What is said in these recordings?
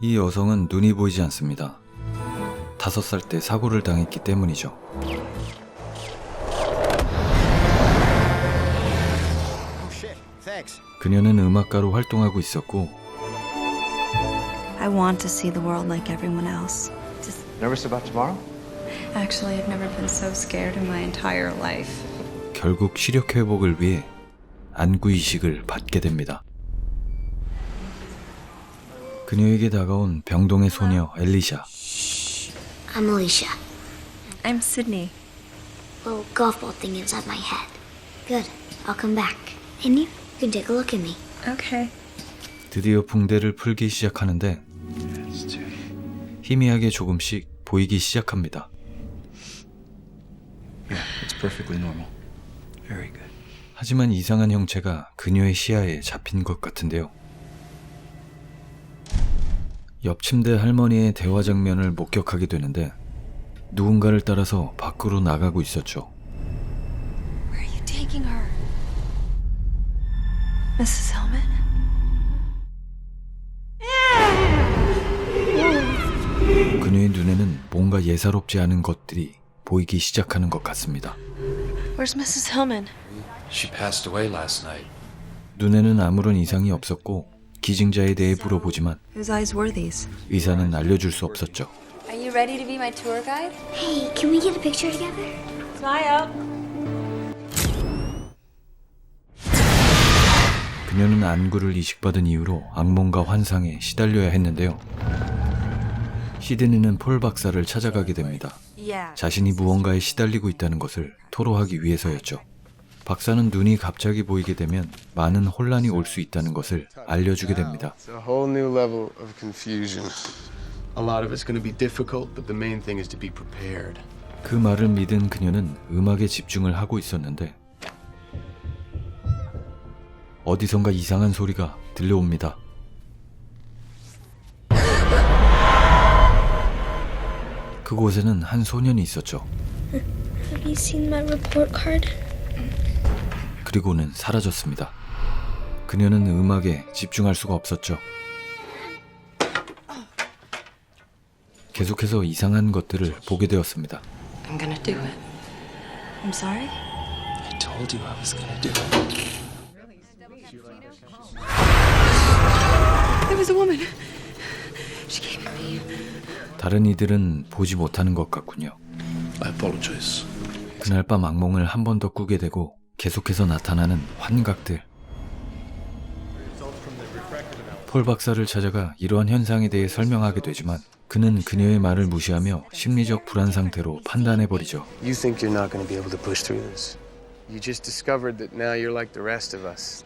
이 여성은 눈이 보이지 않습니다. 다섯 살 때 사고를 당했기 때문이죠. Oh shit. Thanks. 그녀는 음악가로 활동하고 있었고 I want to see the world like everyone else. Just Nervous about tomorrow? actually, I've never been so scared in my entire life. 결국 시력 회복을 위해 안구 이식을 받게 됩니다. 그녀에게 다가온 병동의 소녀 엘리샤. I'm Alicia. I'm Sydney. Little golf ball thing inside my head. Good. I'll come back. And you can take a look at me. Okay. 드디어 붕대를 풀기 시작하는데 희미하게 조금씩 보이기 시작합니다. Yeah, it's perfectly normal. Very good. 하지만 이상한 형체가 그녀의 시야에 잡힌 것 같은데요. 옆 침대 할머니의 대화 장면을 목격하게 되는데 누군가를 따라서 밖으로 나가고 있었죠. Where are you taking her? Mrs. Hellman? 그녀의 눈에는 뭔가 예사롭지 않은 것들이 보이기 시작하는 것 같습니다. Where's Mrs. Hellman? She passed away last night. 눈에는 아무런 이상이 없었고 기증자에 대해 물어보지만? 의사는 알려줄 수 없었죠. Are you ready to be my tour guide? Hey, can we get a picture together? Smile. 그녀는 안구를 이식받은 이후로 악몽과 환상에 시달려야 했는데요. 시드니는 폴 박사를 찾아가게 됩니다. 자신이 무언가에 시달리고 있다는 것을 토로하기 위해서였죠. 박사는 눈이 갑자기 보이게 되면 많은 혼란이 올 수 있다는 것을 알려주게 됩니다. It's a whole new level of confusion. A lot of it's going to be difficult, but the main thing is to be prepared. 그 말을 믿은 그녀는 음악에 집중을 하고 있었는데 어디선가 이상한 소리가 들려옵니다. 그곳에는 한 소년이 있었죠. Have you seen my report card? 그리고는 사라졌습니다. 그녀는 음악에 집중할 수가 없었죠. 계속해서 이상한 것들을 보게 되었습니다. I'm gonna do it. I'm sorry? I told you I was gonna do it. There was a woman. She came at me. 다른 이들은 보지 못하는 것 같군요. I apologize. 그날 밤 악몽을 한 번 더 꾸게 되고 계속해서 나타나는 환각들. 폴 박사를 찾아가 이러한 현상에 대해 설명하게 되지만 그는 그녀의 말을 무시하며 심리적 불안 상태로 판단해 버리죠. You think you're not going to be able to push through this. You just discovered that now you're like the rest of us.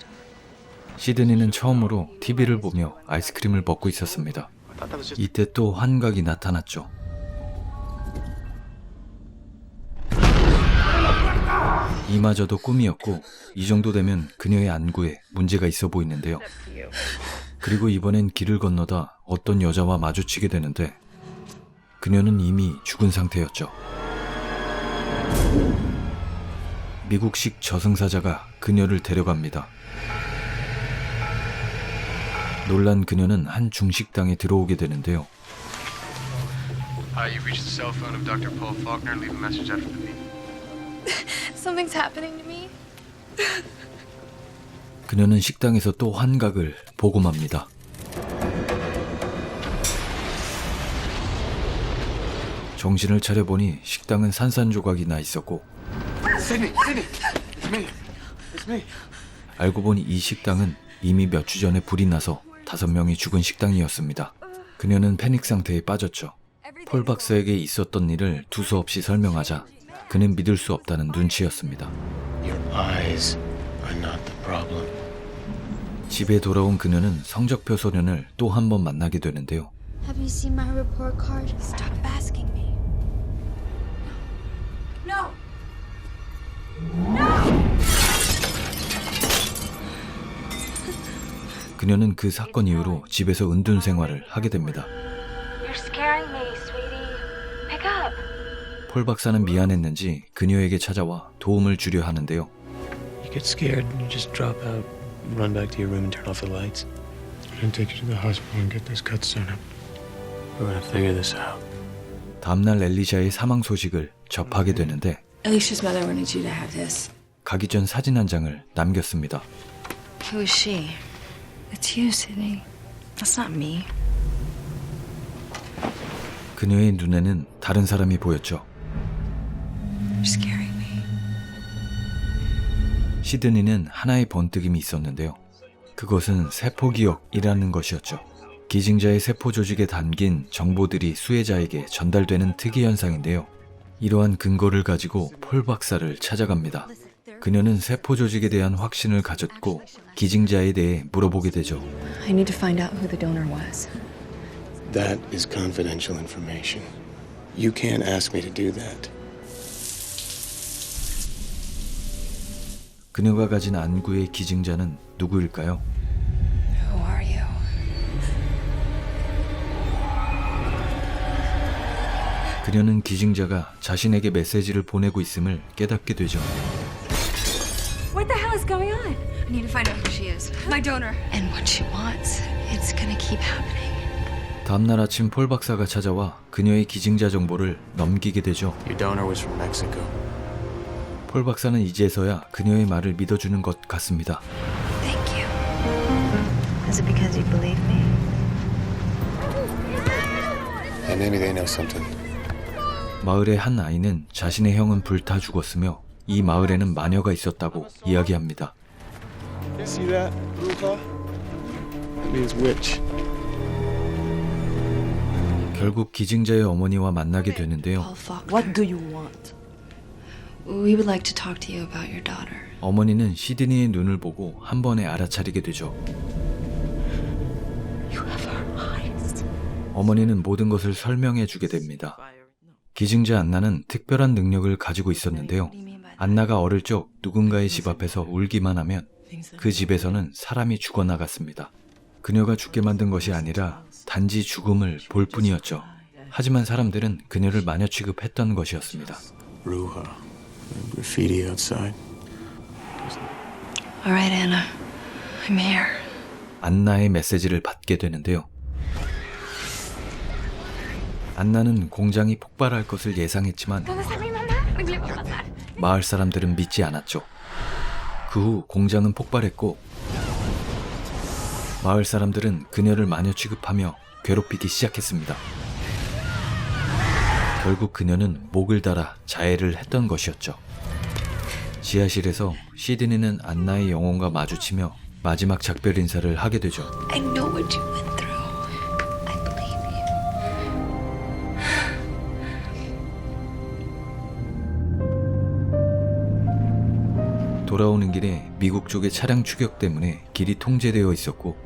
시드니는 처음으로 TV를 보며 아이스크림을 먹고 있었습니다. 이때 또 환각이 나타났죠. 이마저도 꿈이었고 이 정도 되면 그녀의 안구에 문제가 있어 보이는데요. 그리고 이번엔 길을 건너다 어떤 여자와 마주치게 되는데 그녀는 이미 죽은 상태였죠. 미국식 저승사자가 그녀를 데려갑니다. 놀란 그녀는 한 중식당에 들어오게 되는데요. Hi. Something's happening to me. 그녀는 식당에서 또 환각을 보고 맙니다. 정신을 차려보니 식당은 산산조각이 나 있었고. 알고 보니 이 식당은 이미 몇 주 전에 불이 나서 다섯 명이 죽은 식당이었습니다. 그녀는 패닉 상태에 빠졌죠. 폴 박사에게 있었던 일을 두서없이 설명하자 그는 믿을 수 없다는 눈치였습니다. Your eyes are not the problem. 집에 돌아온 그녀는 성적표 소년을 또 한 번 만나게 되는데요. Have you seen my report card? Stop asking me. No. 그녀는 그 사건 이후로 집에서 은둔 생활을 하게 됩니다. 폴 박사는 미안했는지 그녀에게 찾아와 도움을 주려 하는데요. You get scared and you just drop out, run back to your room and turn off the lights. I'm going to take you to the hospital and get those cuts sewn up. We're gonna figure this out. 다음날 엘리샤의 사망 소식을 접하게 되는데 Alicia's mother wanted you to have this. 가기 전 사진 한 장을 남겼습니다. Who is she? It's you, Sydney. That's not me. 그녀의 눈에는 다른 사람이 보였죠. 시드니는 하나의 번뜩임이 있었는데요. 그것은 세포기억이라는 것이었죠. 기증자의 세포 조직에 담긴 정보들이 수혜자에게 전달되는 특이 현상인데요. 이러한 근거를 가지고 폴 박사를 찾아갑니다. 그녀는 세포 조직에 대한 확신을 가졌고 기증자에 대해 물어보게 되죠. I need to find out who the donor was. That is confidential information. You can't ask me to do that. 그녀가 가진 안구의 기증자는 누구일까요? 그녀는 기증자가 자신에게 메시지를 보내고 있음을 깨닫게 되죠. What the hell is going on? I need to find out who she is. My donor. And what she wants. It's gonna keep happening. 다음날 아침 폴 박사가 찾아와 그녀의 기증자 정보를 넘기게 되죠. Your donor was from Mexico. 폴 박사는 이제서야 그녀의 말을 믿어주는 것 같습니다. Thank you. Is it because you believe me? And maybe they know something. 마을의 한 아이는 자신의 형은 불타 죽었으며 이 마을에는 마녀가 있었다고 이야기합니다. You see that, Rufa? That means witch. 결국 기증자의 어머니와 만나게 되는데요. What do you want? We would like to talk to you about your daughter. 어머니는 시드니의 눈을 보고 한 번에 알아차리게 되죠. You have her eyes. 어머니는 모든 것을 설명해 주게 됩니다. 기증자 안나는 특별한 능력을 가지고 있었는데요. 안나가 어릴 적 누군가의 집 앞에서 울기만 하면 그 집에서는 사람이 죽어나갔습니다. 그녀가 죽게 만든 것이 아니라 단지 죽음을 볼 뿐이었죠. 하지만 사람들은 그녀를 마녀 취급했던 것이었습니다. Ruha. Graffiti outside. All right, Anna. I'm here. 안나의 메시지를 받게 되는데요. 안나는 공장이 폭발할 것을 예상했지만 마을 사람들은 믿지 않았죠. 그 후 공장은 폭발했고 마을 사람들은 그녀를 마녀 취급하며 괴롭히기 시작했습니다. 결국 그녀는 목을 달아 자해를 했던 것이었죠. 지하실에서 시드니는 안나의 영혼과 마주치며 마지막 작별 인사를 하게 되죠. I know what you went through. I believe you. 돌아오는 길에 미국 쪽의 차량 추격 때문에 길이 통제되어 있었고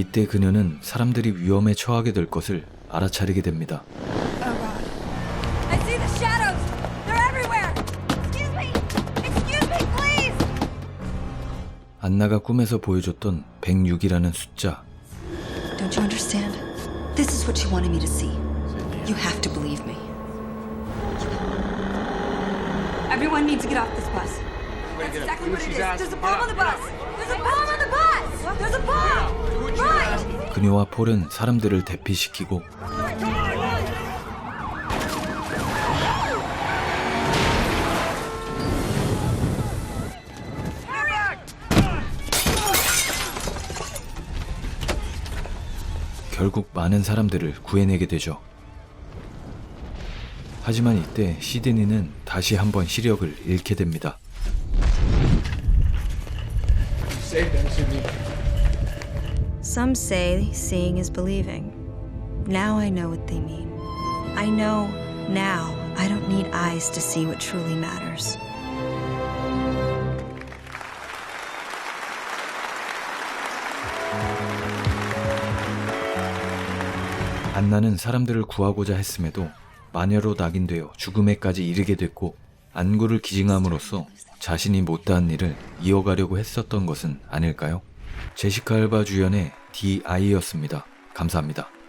이때 그녀는 사람들이 위험에 처하게 될 것을 알아차리게 됩니다. I see the shadows. They're everywhere. Excuse me. Excuse me, please. 안나가 꿈에서 보여줬던 106이라는 숫자 Don't you understand? This is what you wanted me to see. You have to believe me. Everyone needs to get off this bus. That's exactly what it is. There's a bomb on the bus. There's a bomb on the bus. 그녀와 폴은 사람들을 대피시키고 결국 많은 사람들을 구해내게 되죠. 하지만 이때 시드니는 다시 한번 시력을 잃게 됩니다. Some say seeing is believing. Now I know what they mean. I know now I don't need eyes to see what truly matters. 안나는 사람들을 구하고자 했음에도 마녀로 낙인되어 죽음에까지 이르게 됐고 안구를 기증함으로써 자신이 못다한 일을 이어가려고 했었던 것은 아닐까요? 제시카 알바 주연의 D.I.였습니다. 감사합니다.